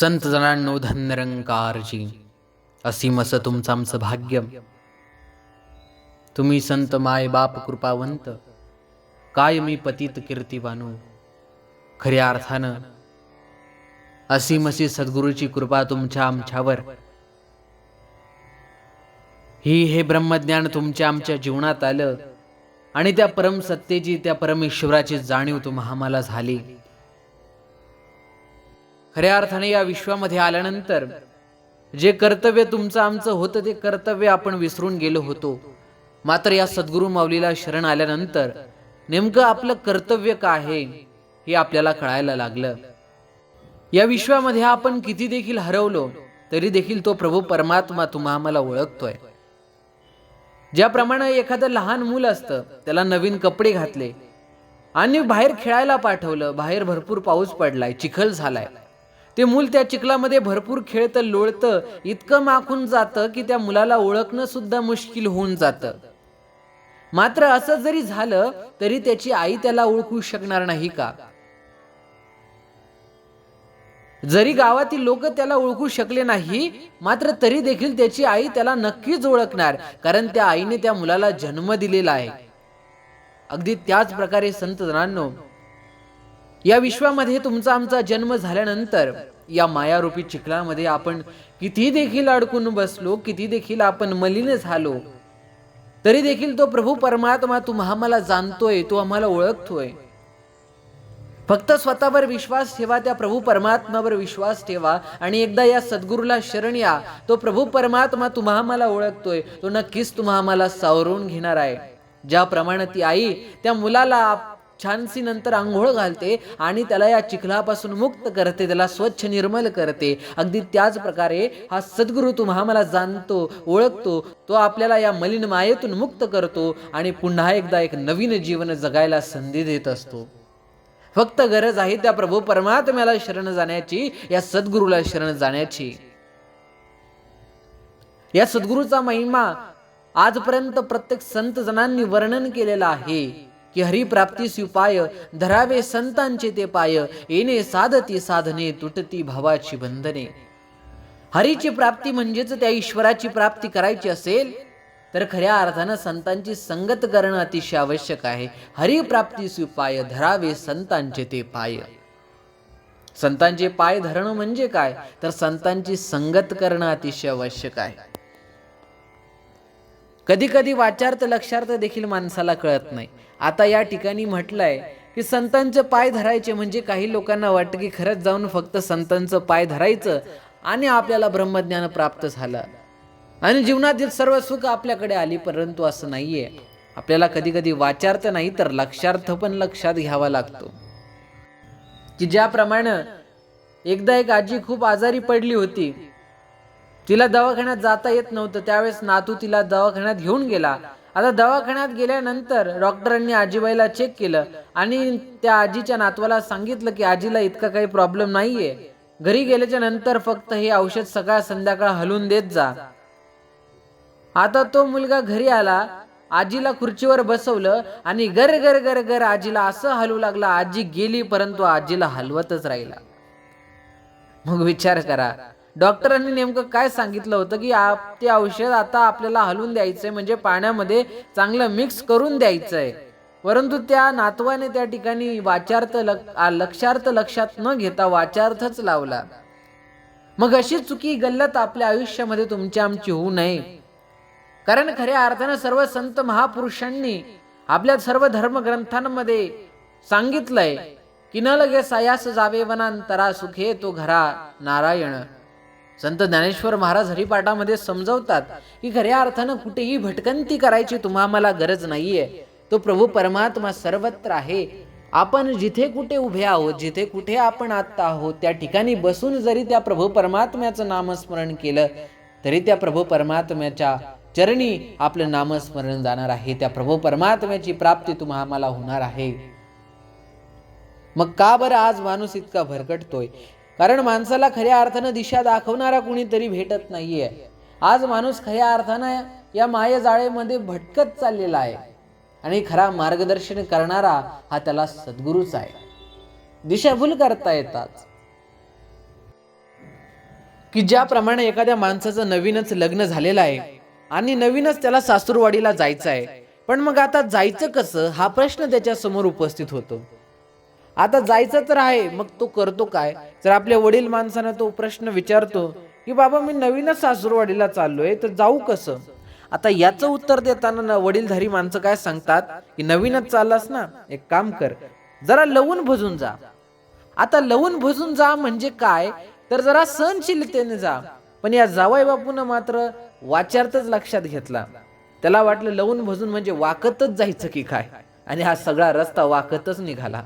संत जणांनो धनरंकारजी असीम असं तुमचं आमचं भाग्य. तुम्ही संत माय बाप कृपावंत काय मी पतित कीर्तिवानो. खऱ्या अर्थानं असीम अशी सद्गुरूची कृपा तुमच्या आमच्यावर. ही हे ब्रह्मज्ञान तुमच्या आमच्या जीवनात आलं आणि त्या परमसत्तेची त्या परमेश्वराची जाणीव तुम्हा आम्हाला झाली. खऱ्या अर्थाने या विश्वामध्ये आल्यानंतर जे कर्तव्य तुमचं आमचं होतं ते कर्तव्य आपण विसरून गेलो होतो. मात्र या सद्गुरू माऊलीला शरण आल्यानंतर नेमकं आपलं कर्तव्य काय आहे हे आपल्याला कळायला लागलं. या विश्वामध्ये आपण किती देखील हरवलो तरी देखील तो प्रभू परमात्मा तुम्हा आम्हाला ओळखतोय. ज्याप्रमाणे एखादं लहान मूल असतं त्याला नवीन कपडे घातले आणि बाहेर खेळायला पाठवलं बाहेर भरपूर पाऊस पडलाय चिखल झालाय ते मूल त्या चिखलामध्ये भरपूर खेळतं लोळतं. इतकं माखून जातं की त्या मुलाला ओळखणं सुद्धा मुश्किल होऊन जातं. मात्र असं जरी झालं तरी त्याची आई त्याला ओळखू शकणार नाही का? जरी गावातील लोक त्याला ओळखू शकले नाही मात्र तरी देखील त्याची आई त्याला नक्कीच ओळखणार कारण त्या आईने त्या मुलाला जन्म दिलेला आहे. अगदी त्याच प्रकारे संत जणांनो या विश्वामध्ये तुमचा आमचा जन्म झाल्यानंतर या मायारूपी चिखलामध्ये आपण किती देखील अडकून बसलो किती देखील आपण मलिन झालो तरी देखील तो प्रभू परमात्मा तुम्हा आम्हाला जाणतोय तो आम्हाला ओळखतोय. फक्त स्वतःवर विश्वास ठेवा त्या प्रभू परमात्मावर विश्वास ठेवा आणि एकदा या सद्गुरूला शरण या. तो प्रभू परमात्मा तुम्हा मला ओळखतोय तो नक्कीच तुम्हा मला सावरून घेणार आहे. ज्याप्रमाणे ती आई त्या मुलाला छानसी नंतर आंघोळ घालते आणि त्याला या चिखलापासून मुक्त करते त्याला स्वच्छ निर्मल करते. अगदी त्याच प्रकारे हा सद्गुरू तुम्हा आम्हाला जाणतो ओळखतो तो आपल्याला या मलिन मायेतून मुक्त करतो आणि पुन्हा एकदा एक नवीन जीवन जगायला संधी देत असतो. फक्त गरज आहे त्या प्रभू परमात्म्याला शरण जाण्याची या सद्गुरूला शरण जाण्याची. या सद्गुरूचा महिमा आजपर्यंत प्रत्येक संत जणांनी वर्णन केलेला आहे. की हरिप्राप्तीस उपाय धरावे संतांचे ते पाय येणे साधती साधने तुटती भावाची बंधने हरीची प्राप्ती म्हणजेच त्या ईश्वराची प्राप्ती करायची असेल तर खऱ्या अर्थानं संतांची संगत करणं अतिशय आवश्यक आहे. हरिप्राप्तीस उपाय धरावे संतांचे ते पाय. संतांचे पाय धरणं म्हणजे काय? तर संतांची संगत करणं अतिशय आवश्यक आहे. कधी कधी वाचार्थ लक्षार्थ देखील माणसाला कळत नाही. आता या ठिकाणी म्हटलंय की संतांचे पाय धरायचे म्हणजे काही लोकांना वाटतं की खरंच जाऊन फक्त संतांचं पाय धरायचं आणि आपल्याला ब्रह्मज्ञान प्राप्त झालं. आणि जीवनातील सर्व सुख आपल्याकडे आली परंतु असं नाहीये. आपल्याला कधी कधी वाचार्थ नाही तर लक्षार्थ पण लक्षात घ्यावा लागतो. की ज्याप्रमाणे एकदा एक आजी खूप आजारी पडली होती तिला दवाखान्यात जाता येत नव्हतं. त्यावेळेस नातू तिला दवाखान्यात घेऊन गेला. आता दवाखान्यात गेल्यानंतर डॉक्टरांनी आजीबाईला चेक केलं आणि त्या आजीच्या नातवाला सांगितलं की आजीला इतका काही प्रॉब्लेम नाहीये. घरी गेल्याच्यानंतर फक्त हे औषध सकाळ संध्याकाळ हलवून देत जा. आता तो मुलगा घरी आला आजीला खुर्चीवर बसवलं आणि गर गर गर गर आजीला असं हलवू लागला आजी गेली परंतु आजीला हलवतच राहिला. मग विचार करा डॉक्टरांनी नेमकं काय सांगितलं होतं की आप ते औषध आता आपल्याला हलवून द्यायचं आहे म्हणजे पाण्यामध्ये चांगलं मिक्स करून द्यायचं आहे परंतु त्या नातवाने त्या ठिकाणी वाचार्थ लक्षार्थ लक्षात न घेता वाचार्थच लावला. मग अशी चुकी गल्लत आपल्या आयुष्यामध्ये तुमची आमची होऊ नये. कारण खऱ्या अर्थानं सर्व संत महापुरुषांनी आपल्या सर्व धर्मग्रंथांमध्ये सांगितलंय की न लगे सायास जावे वनांतरा सुखे तो घरा नारायण. संत ज्ञानेश्वर महाराज हरिपाठामध्ये समजवतात की खऱ्या अर्थानं कुठेही भटकंती करायची तुम्हा मला गरज नाहीये. तो प्रभू परमात्मा सर्वत्र आहे. आपण जिथे कुठे उभे आहोत जिथे कुठे आपण आता आहोत त्या ठिकाणी बसून जरी त्या प्रभू परमात्म्याचं नामस्मरण केलं तरी त्या प्रभू परमात्म्याच्या चरणी आपलं नामस्मरण जाणार आहे. त्या प्रभू परमात्म्याची प्राप्ती तुम्हा मला होणार आहे. मग का बरं आज माणूस इतका भरकटतोय? कारण माणसाला खऱ्या अर्थानं दिशा दाखवणारा कुणीतरी भेटत नाहीये. आज माणूस खऱ्या अर्थानं या मायजाळेमध्ये भटकत चाललेला आहे. आणि खरा मार्गदर्शन करणारा हा त्याला सद्गुरूच आहे. दिशाभूल करता येतात. की ज्याप्रमाणे एखाद्या माणसाचं नवीनच लग्न झालेलं आहे आणि नवीनच त्याला सासूरवाडीला जायचं आहे. पण मग आता जायचं कसं? हा प्रश्न त्याच्यासमोर उपस्थित होतो. आता जायचं तर आहे मग तो करतो काय? जर आपल्या वडील माणसानं तो प्रश्न विचारतो की बाबा मी नवीनच सासूरवाडीला चाललोय तर जाऊ कसं? आता याचं उत्तर देताना ना वडीलधारी माणसं काय सांगतात? की नवीनच चाललास ना एक काम कर जरा लवून भजून जा. आता लवून भजून जा म्हणजे काय? तर जरा सहनशीलतेने जा. पण या जावाई बापून मात्र वाचार्थच लक्षात घेतला. त्याला वाटलं लवून भजून म्हणजे वाकतच जायचं की काय? आणि हा सगळा रस्ता वाकतच निघाला.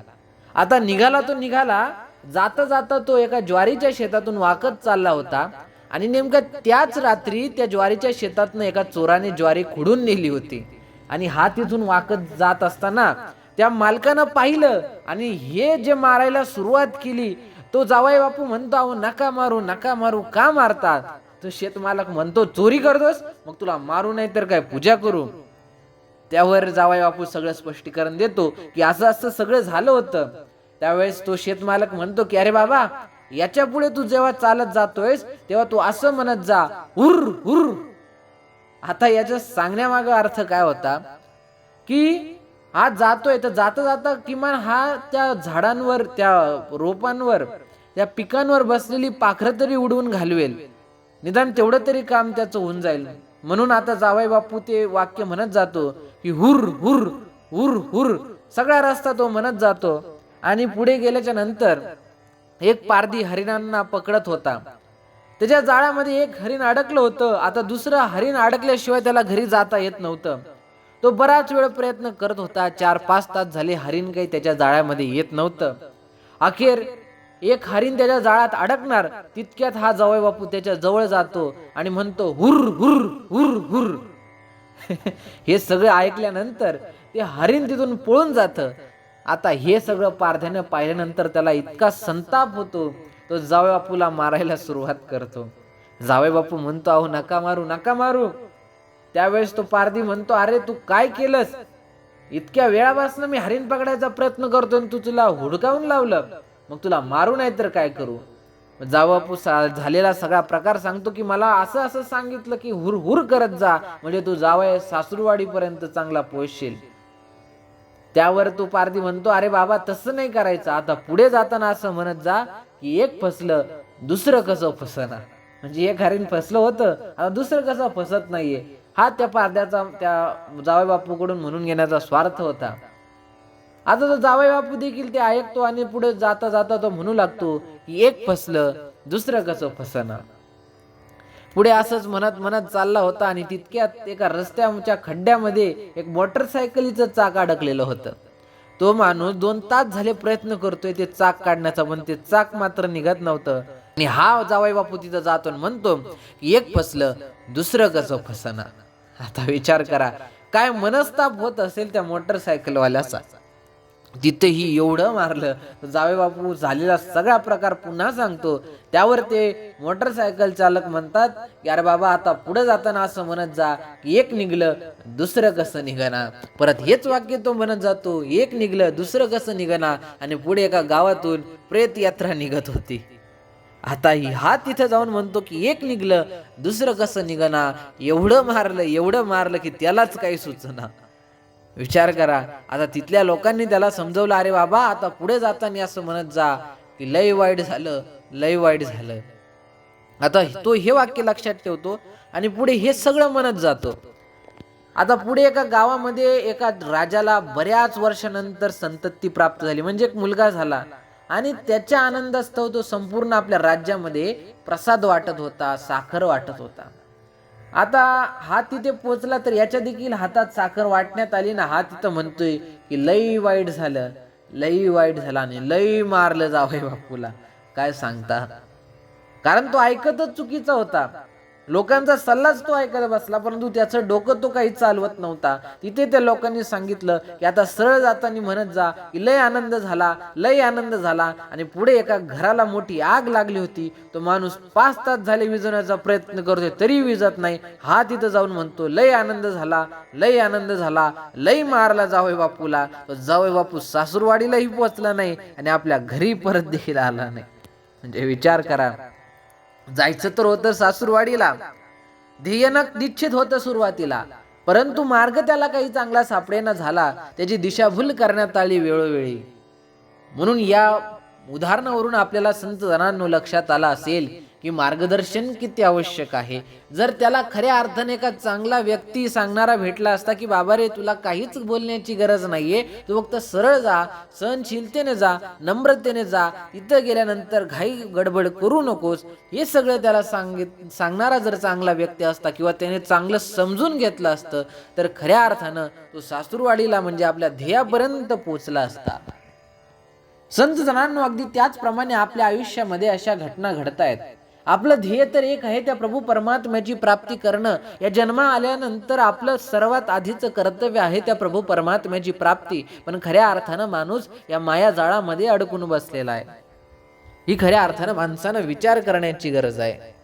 आता निघाला तो निघाला जाता जाता तो एका ज्वारीच्या शेतातून वाकत चालला होता आणि नेमका त्याच रात्री त्या ज्वारीच्या शेतातनं एका चोराने ज्वारी खुडून नेली होती. आणि हा तिथून वाकत जात असताना त्या मालकानं पाहिलं आणि हे जे मारायला सुरुवात केली तो जावाई बापू म्हणतो अहो नका मारू नका मारू का मारतात? तो शेतमालक म्हणतो चोरी करतोस? मग तुला मारू नाही तर काय पूजा करू? त्यावर जावाई बापू सगळं स्पष्टीकरण देतो की असं असं सगळं झालं होतं. त्यावेळेस तो शेतमालक म्हणतो की अरे बाबा याच्यापुढे तू जेव्हा चालत जातोयस तेव्हा तू असं म्हणत जा हुर हुर आता याच्या सांगण्यामाग अर्थ काय होता? की हा जातोय तर जाता जाता किमान हा त्या झाडांवर त्या रोपांवर त्या पिकांवर बसलेली पाखरं तरी उडवून घालवेल. निदान तेवढं तरी काम त्याचं होऊन जाईल. म्हणून आता जावाई बापू ते वाक्य म्हणत जातो की हुर हुर हुर हुर सगळा रस्ता तो म्हणत जातो. आणि पुढे गेल्याच्यानंतर एक पारधी हरिणांना पकडत होता. त्याच्या जाळ्यामध्ये एक हरिण अडकलं होतं. आता दुसरं हरिण अडकल्याशिवाय त्याला घरी जाता येत नव्हतं. तो बराच वेळ प्रयत्न करत होता. चार पाच तास झाले हरिण काही त्याच्या जाळ्यामध्ये येत नव्हतं. अखेर एक हरिण त्याच्या जाळ्यात अडकणार तितक्यात हा जवळ बापू त्याच्याजवळ जातो आणि म्हणतो हुर हुर हुर हुर हे सगळं ऐकल्यानंतर ते हरिण तिथून पळून जातं. आता हे सगळं पारध्यानं पाहिल्यानंतर त्याला इतका संताप होतो. तो जावे बापूला मारायला सुरुवात करतो. जावे बापू म्हणतो अहो नका मारू नका मारू. त्यावेळेस तो पारधी म्हणतो अरे तू काय केलंस? इतक्या वेळापासून मी हरिण पकडायचा प्रयत्न करतो आणि तू तुला हुडकावून लावलं. मग तुला मारू नाही तर काय करू? जावापू झालेला सगळा प्रकार सांगतो की मला असं असं सांगितलं की हुर हुर करत जा. म्हणजे तू जावय सासूरवाडीपर्यंत चांगला पोहोचशील. त्यावर तो पारधी म्हणतो अरे बाबा तसं नाही करायचं. आता पुढे जाताना असं म्हणत जा की एक फसलं दुसरं कसं फसना म्हणजे एक हरीण फसलं होतं आता दुसरं कसं फसत नाहीये? हा त्या पारध्याचा त्या जावई बापूकडून म्हणून घेण्याचा स्वार्थ होता. आता तो जावई बापू देखील ते ऐकतो आणि पुढे जाता जाता तो म्हणू लागतो की एक फसलं दुसरं कसं फसना पुढे असंच म्हणत म्हणत चालला होता आणि तितक्यात एका रस्त्याच्या खड्ड्यामध्ये एक मोटरसायकलीचं चाक अडकलेलं होतं. तो माणूस दोन तास झाले प्रयत्न करतोय ते चाक काढण्याचा पण ते चाक मात्र निघत नव्हतं. आणि हा जावाई बापू तिथं जातो आणि म्हणतो की एक फसलं दुसरं कसं फसना आता विचार करा काय मनस्ताप होत असेल त्या मोटरसायकलवाल्याचा. तिथेही एवढं मारलं जावे बापू झालेला सगळा प्रकार पुन्हा सांगतो. त्यावर ते मोटरसायकल चालक म्हणतात की अरे बाबा आता पुढे जाताना असं म्हणत जा की एक निघलं दुसरं कसं निघणार परत हेच वाक्य तो म्हणत जातो एक निघलं दुसरं कसं निघणार आणि पुढे एका गावातून प्रेत यात्रा निघत होती. आता ही हा तिथे जाऊन म्हणतो की एक निघलं दुसरं कसं निघणार एवढं मारलं एवढं मारलं की त्यालाच काही सुचना. विचार करा. आता तिथल्या लोकांनी त्याला समजवलं अरे बाबा आता पुढे जाताना असं म्हणत जा. की लय वाईट झालं लय वाईट झालं. आता तो हे वाक्य लक्षात ठेवतो आणि पुढे हे सगळं म्हणत जातो. आता पुढे एका गावामध्ये एका राजाला बऱ्याच वर्षानंतर संतती प्राप्त झाली. म्हणजे एक मुलगा झाला. आणि त्याच्या आनंदास्तव तो संपूर्ण आपल्या राज्यामध्ये प्रसाद वाटत होता साखर वाटत होता. आता हा तिथे पोचला तर याच्या देखील हातात साखर वाटण्यात आली ना हा तिथं म्हणतोय की लई वाईट झालं लई वाईट झालं आणि लई मारलं जावय बापूला. काय सांगता? कारण तो ऐकतच चुकीचा होता. लोकांचा सल्लाच तो ऐकत बसला परंतु त्याचं डोकं तो काही चालवत नव्हता. तिथे त्या लोकांनी सांगितलं की आता सरळ जाताना म्हणत जा की लय आनंद झाला लय आनंद झाला. आणि पुढे एका घराला मोठी आग लागली होती. तो माणूस पाच तास झाले विजवण्याचा प्रयत्न करतोय तरी विजत नाही. हा तिथं जाऊन म्हणतो लय आनंद झाला लय आनंद झाला लय मारला जावय बापूला. तो जावय बापू सासूरवाडीलाही पोचला नाही आणि आपल्या घरी परत देखील आला नाही. म्हणजे विचार करा. जायचं तर होतं सासूरवाडीला. ध्येयनक निश्चित होतं सुरुवातीला. परंतु मार्ग त्याला काही चांगला सापडेना झाला. त्याची दिशाभूल करण्यात आली वेळोवेळी. म्हणून या उदाहरणावरून आपल्याला संत जणांनो लक्षात आला असेल की मार्गदर्शन किती आवश्यक आहे? जर त्याला खऱ्या अर्थाने एका चांगला व्यक्ती सांगणारा भेटला असता की बाबा रे तुला काहीच बोलण्याची गरज नाहीये तू फक्त सरळ जा सहनशीलतेने जा नम्रतेने जा इथं गेल्यानंतर घाई गडबड करू नकोस हे सगळं त्याला सांगित सांगणारा जर चांगला व्यक्ती असता किंवा त्याने चांगलं समजून घेतलं असतं तर खऱ्या अर्थानं तो सासूरवाडीला म्हणजे आपल्या ध्येयापर्यंत पोचला असता. संत जणांनो अगदी त्याचप्रमाणे आपल्या आयुष्यामध्ये अशा घटना घडत आहेत आपलं ध्येय तर एक आहे त्या प्रभू परमात्म्याची प्राप्ती करणं. या जन्मा आल्यानंतर आपलं सर्वात आधीचं कर्तव्य आहे त्या प्रभू परमात्म्याची प्राप्ती. पण खऱ्या अर्थानं माणूस या माया जाळामध्ये अडकून बसलेला आहे. ही खऱ्या अर्थानं माणसानं विचार करण्याची गरज आहे.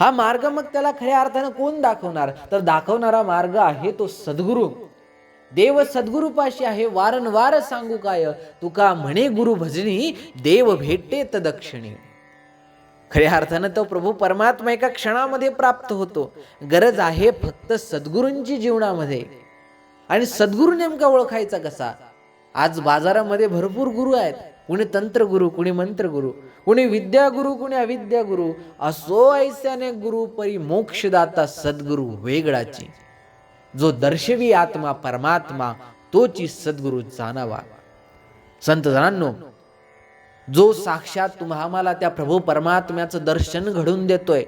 हा मार्ग मग त्याला खऱ्या अर्थानं कोण दाखवणार? तर दाखवणारा मार्ग आहे तो सद्गुरू. देव सद्गुरुपाशी आहे वारंवार सांगू काय? तुका म्हणे गुरु भजनी देव भेटे तदक्षिणी. खऱ्या अर्थानं तो प्रभू परमात्मा एका क्षणामध्ये प्राप्त होतो. गरज आहे फक्त सद्गुरूंची जीवनामध्ये. आणि सद्गुरू नेमका ओळखायचा कसा? आज बाजारामध्ये भरपूर गुरु आहेत. कुणी तंत्रगुरु कुणी मंत्रगुरु कुणी विद्यागुरु कुणी अविद्यागुरु. असो ऐस्याने गुरु परी मोक्षदाता सद्गुरु वेगळाची. जो दर्शवी आत्मा परमात्मा तोची सद्गुरु जाणावा. संत जणांनो जो साक्षात तुम्हा त्या प्रभू परमात्म्याचं दर्शन घडून देतोय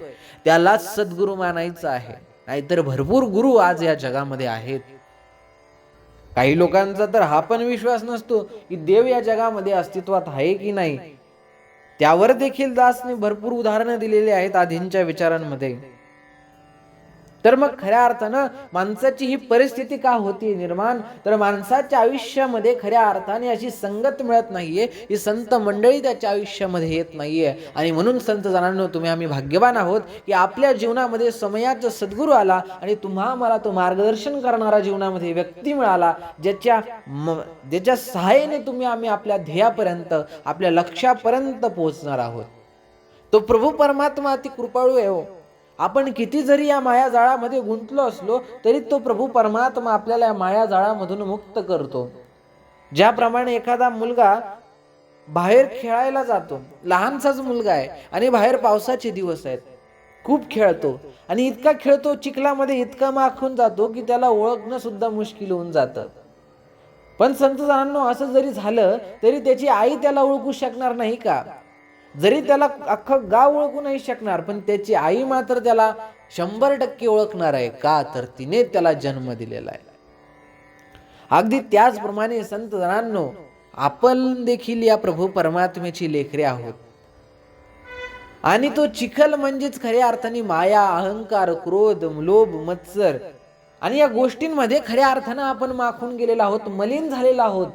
त्यालाच सद्गुरू मानायचं आहे. नाहीतर भरपूर गुरु आज या जगामध्ये आहेत. काही लोकांचा तर हा पण विश्वास नसतो की देव या जगामध्ये अस्तित्वात आहे की नाही. त्यावर देखील दासने भरपूर उदाहरणं दिलेली आहेत आधींच्या विचारांमध्ये. तर मग खऱ्या अर्थानं माणसाची ही परिस्थिती का होती निर्माण? तर माणसाच्या आयुष्यामध्ये खऱ्या अर्थाने अशी संगत मिळत नाहीये. ही संत मंडळी त्याच्या आयुष्यामध्ये येत नाहीये. आणि म्हणून संत जणांनो तुम्ही आम्ही भाग्यवान आहोत की आपल्या जीवनामध्ये समयाचा सद्गुरू आला आणि तुम्हा मला तो मार्गदर्शन करणारा जीवनामध्ये व्यक्ती मिळाला ज्याच्या म- ज्याच्या सहाय्याने तुम्ही आम्ही आपल्या ध्येयापर्यंत आपल्या लक्षापर्यंत पोहोचणार आहोत. तो प्रभू परमात्मा अति कृपाळू आहे हो. आपण किती जरी या माया जाळामध्ये गुंतलो असलो तरी तो प्रभू परमात्मा आपल्याला या माया जाळामधून मुक्त करतो. ज्याप्रमाणे एखादा मुलगा बाहेर खेळायला जातो लहानसाच मुलगा आहे आणि बाहेर पावसाचे दिवस आहेत खूप खेळतो आणि इतका खेळतो चिखलामध्ये इतका माखून जातो की त्याला ओळखणं सुद्धा मुश्किल होऊन जातं. पण संत जणांनो असं जरी झालं तरी त्याची आई त्याला ओळखू शकणार नाही का? जरी त्याला अख्खं गाव ओळखू नाही शकणार पण त्याची आई मात्र त्याला शंभर टक्के ओळखणार आहे. का? तर तिने त्याला जन्म दिलेला आहे. अगदी त्याचप्रमाणे संत जणांनो आपण देखील या प्रभू परमात्म्याची लेखरे आहोत. आणि तो चिखल म्हणजेच खऱ्या अर्थाने माया अहंकार क्रोध लोभ मत्सर आणि या गोष्टींमध्ये खऱ्या अर्थानं आपण माखून गेलेलो आहोत मलिन झालेला आहोत.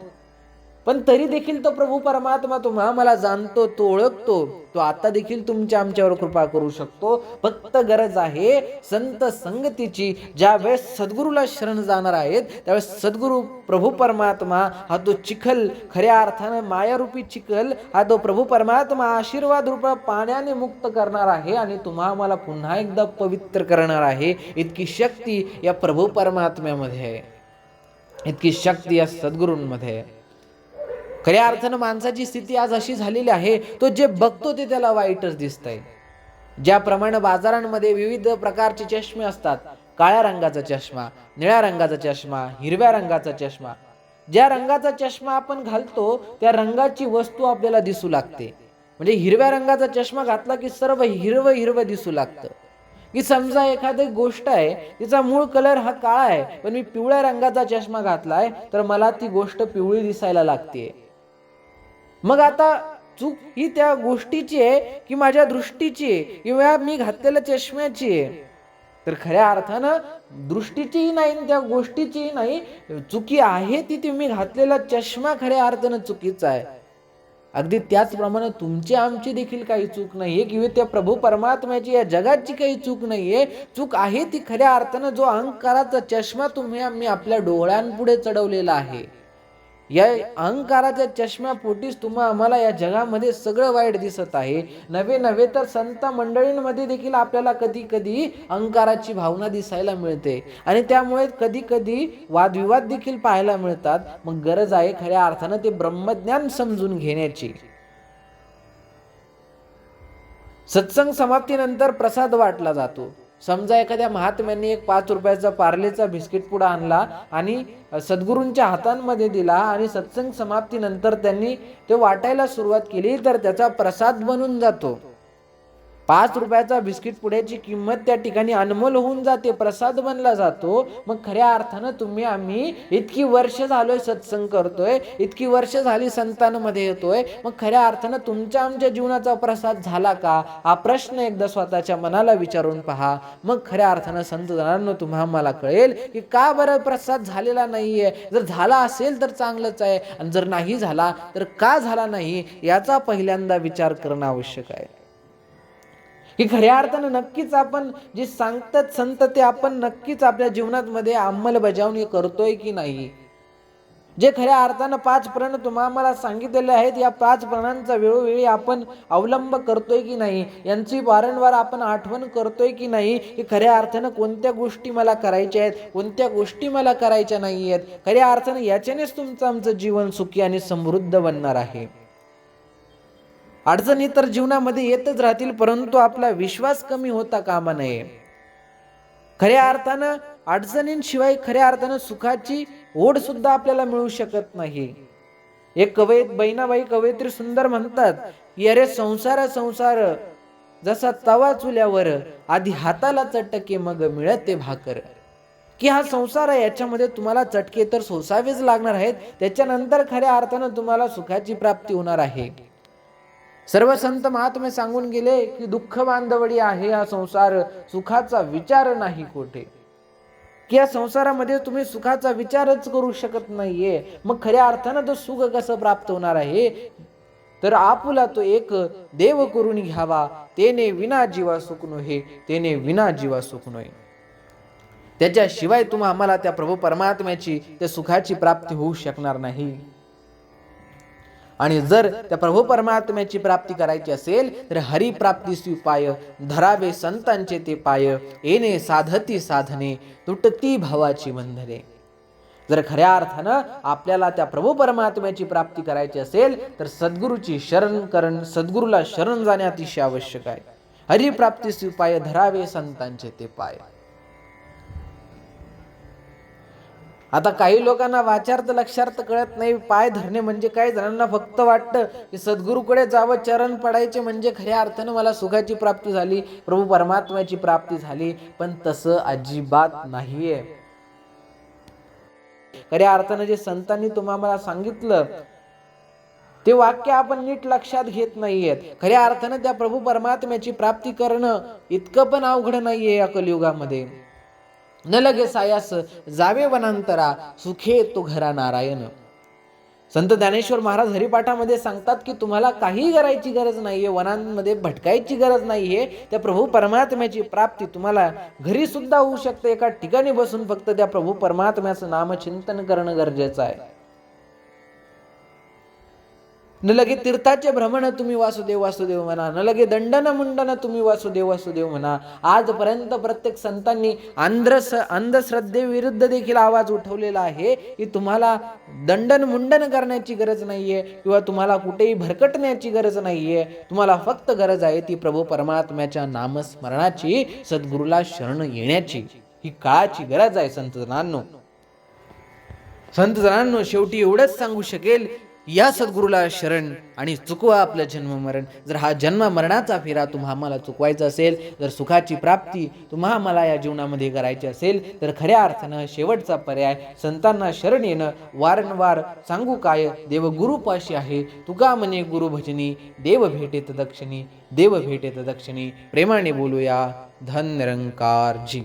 पण तरी देखील तो प्रभू परमात्मा तुम्हा मला जाणतो तो ओळखतो. तो आता देखील तुमच्या आमच्यावर कृपा करू शकतो. फक्त गरज आहे संत संगतीची. ज्या वेळेस सद्गुरूला शरण जाणार आहेत त्यावेळेस सद्गुरू प्रभू परमात्मा हा तो चिखल खऱ्या अर्थानं मायारूपी चिखल हा तो प्रभू परमात्मा आशीर्वाद रूप पाण्याने मुक्त करणार आहे आणि तुम्हा मला पुन्हा एकदा पवित्र करणार आहे. इतकी शक्ती या प्रभू परमात्म्यामध्ये आहे. इतकी शक्ती या सद्गुरूंमध्ये आहे. खऱ्या अर्थानं माणसाची स्थिती आज अशी झालेली आहे तो जे बघतो ते त्याला वाईटच दिसतंय. ज्याप्रमाणे बाजारांमध्ये विविध प्रकारचे चष्मे असतात काळ्या रंगाचा चष्मा निळ्या रंगाचा चष्मा हिरव्या रंगाचा चष्मा ज्या रंगाचा चष्मा आपण घालतो त्या रंगाची वस्तू आपल्याला दिसू लागते. म्हणजे हिरव्या रंगाचा चष्मा घातला की सर्व हिरवं हिरवं दिसू लागतं. की समजा एखादी गोष्ट आहे तिचा मूळ कलर हा काळा आहे पण मी पिवळ्या रंगाचा चष्मा घातलाय तर मला ती गोष्ट पिवळी दिसायला लागते मग आता चूक ही त्या गोष्टीची आहे की माझ्या दृष्टीची आहे? किंवा मी घातलेल्या चष्म्याची आहे? तर खऱ्या अर्थानं दृष्टीचीही नाही त्या गोष्टीचीही नाही. चुकी आहे ती तुम्ही घातलेला चष्मा खऱ्या अर्थानं चुकीचा आहे. अगदी त्याचप्रमाणे तुमची आमची देखील काही चूक नाही आहे किंवा त्या प्रभू परमात्म्याची या जगाची काही चूक नाहीये. चूक आहे ती खऱ्या अर्थानं जो अहंकाराचा चष्मा तुम्ही आम्ही आपल्या डोळ्यांपुढे चढवलेला आहे. या अहंकाराच्या चष्म्यापोटीच तुम्हा आम्हाला या जगामध्ये सगळं वाईट दिसत आहे. नवे नव्हे तर संत मंडळींमध्ये देखील आपल्याला कधी कधी अहंकाराची भावना दिसायला मिळते. आणि त्यामुळे कधी कधी वादविवाद देखील पाहायला मिळतात. मग गरज आहे खऱ्या अर्थानं ते ब्रह्मज्ञान समजून घेण्याची. सत्संग समाप्तीनंतर प्रसाद वाटला जातो. समजा एखाद्या महात्म्यांनी एक पाच रुपयाचा पार्लेचा बिस्किट पुडा आणला आणि सद्गुरूंच्या हातांमध्ये दिला आणि सत्संग समाप्तीनंतर त्यांनी ते वाटायला सुरुवात केली तर त्याचा प्रसाद बनून जातो. पाच रुपयाचा बिस्किट पुड्याची किंमत त्या ठिकाणी अनमोल होऊन जाते प्रसाद बनला जातो. मग खऱ्या अर्थानं तुम्ही आम्ही इतकी वर्ष झालोय सत्संग करतोय इतकी वर्ष झाली संतांमध्ये येतोय मग खऱ्या अर्थानं तुमच्या आमच्या जीवनाचा प्रसाद झाला का? हा प्रश्न एकदा स्वतःच्या मनाला विचारून पहा. मग खऱ्या अर्थानं संत जणांना तुम्हा मला कळेल की का बरं प्रसाद झालेला नाहीये? जर झाला असेल तर चांगलंच आहे. आणि जर नाही झाला तर का झाला नाही? याचा पहिल्यांदा विचार करणं आवश्यक आहे. की खऱ्या अर्थानं नक्कीच आपण जे सांगतात संत ते आपण नक्कीच आपल्या जीवनामध्ये अंमलबजावणी करतोय की नाही? जे खऱ्या अर्थानं पाच प्रण तुम्हाला सांगितलेले आहेत या पाच प्राणांचा वेळोवेळी आपण अवलंब करतोय की नाही? यांची वारंवार आपण आठवण करतोय की नाही? की खऱ्या अर्थानं कोणत्या गोष्टी मला करायच्या आहेत कोणत्या गोष्टी मला करायच्या नाही आहेत खऱ्या अर्थानं याच्यानेच तुमचं आमचं जीवन सुखी आणि समृद्ध बनणार आहे. अडचणी तर जीवनामध्ये येतच राहतील परंतु आपला विश्वास कमी होता कामा नये. खऱ्या अर्थानं अडचणींशिवाय खऱ्या अर्थानं सुखाची ओढ सुद्धा आपल्याला मिळू शकत नाही. एक कवयित बहिणाबाई कवयित्री सुंदर म्हणतात की अरे संसार संसार जसा तवा चुल्यावर आधी हाताला चटके मग मिळते भाकर. की हा संसार आहे याच्यामध्ये तुम्हाला चटके तर सोसावेच लागणार आहेत त्याच्यानंतर खऱ्या अर्थानं तुम्हाला सुखाची प्राप्ती होणार आहे. सर्व संत महात्मे सांगून गेले की दुःख बांधवडी आहे हा संसार सुखाचा विचार नाही कोठे. की या संसारामध्ये तुम्ही सुखाचा विचारच करू शकत नाहीये. मग खऱ्या अर्थानं तो सुख कसं प्राप्त होणार आहे? तर आपुला तो एक देव करून घ्यावा. तेने विना जीवा सुख नोहे तेने विना जीवा सुख नोहे. त्याच्याशिवाय तुम्हा आम्हाला त्या प्रभू परमात्म्याची त्या सुखाची प्राप्ती होऊ शकणार नाही. आणि जर त्या प्रभू परमात्म्याची प्राप्ती करायची असेल तर हरिप्राप्तीस उपाय धरावे संतांचे ते पाय येणे साधती साधने तुटती भावाची बंधने जर खऱ्या अर्थानं आपल्याला त्या प्रभू परमात्म्याची प्राप्ती करायची असेल तर सद्गुरूची शरण करण सद्गुरूला शरण जाणे अतिशय आवश्यक आहे. हरिप्राप्तीस उपाय धरावे संतांचे ते पाय. आता काही लोकांना वाचार्थ लक्षार्थ कळत नाही. पाय धरणे म्हणजे काय? जणांना फक्त वाटतं की सद्गुरूकडे जावं चरण पडायचे म्हणजे खऱ्या अर्थानं मला सुखाची प्राप्ती झाली प्रभू परमात्म्याची प्राप्ती झाली पण तसं अजिबात नाहीये. खऱ्या अर्थानं जे संतांनी तुम्हाला सांगितलं ते वाक्य आपण नीट लक्षात घेत नाहीयेत. खऱ्या अर्थानं त्या प्रभू परमात्म्याची प्राप्ती करणं इतकं पण अवघड नाहीये या कलियुगामध्ये. न लगे सायास जावे वनांतरा सुखे तो घरा नारायण. संत ज्ञानेश्वर महाराज हरिपाठामध्ये सांगतात की तुम्हाला काही करायची गरज नाहीये वनांमध्ये भटकायची गरज नाहीये त्या प्रभू परमात्म्याची प्राप्ती तुम्हाला घरी सुद्धा होऊ शकते. एका ठिकाणी बसून फक्त त्या प्रभू परमात्म्याचं नामचिंतन करणं गरजेचं आहे. न लगे तीर्थाचे भ्रमण तुम्ही वासुदेव वासुदेव म्हणा. न लगे दंडन मुंडन तुम्ही वासुदेव वासुदेव म्हणा. आजपर्यंत प्रत्येक संतांनी अंध्रस अंधश्रद्धेविरुद्ध देखील आवाज उठवलेला आहे की तुम्हाला दंडन मुंडन करण्याची गरज नाहीये किंवा तुम्हाला कुठेही भरकटण्याची गरज नाहीये. तुम्हाला फक्त गरज आहे ती प्रभू परमात्म्याच्या नामस्मरणाची सद्गुरूला शरण येण्याची. ही काळाची गरज आहे संत जनांनो. संत जनांनो शेवटी एवढंच सांगू शकेल या सद्गुरूला शरण आणि चुकवा आपलं जन्म मरण. जर हा जन्म मरणाचा फेरा तुम्हा मला चुकवायचा असेल जर सुखाची प्राप्ती तुम्हा मला या जीवनामध्ये करायची असेल तर खऱ्या अर्थानं शेवटचा पर्याय संतांना शरण येणं वारंवार सांगू काय देव गुरुपाशी आहे. तुका म्हणे गुरु भजनी देव भेटेत दक्षिणी देव भेटेत दक्षिणी प्रेमाने बोलूया धन जी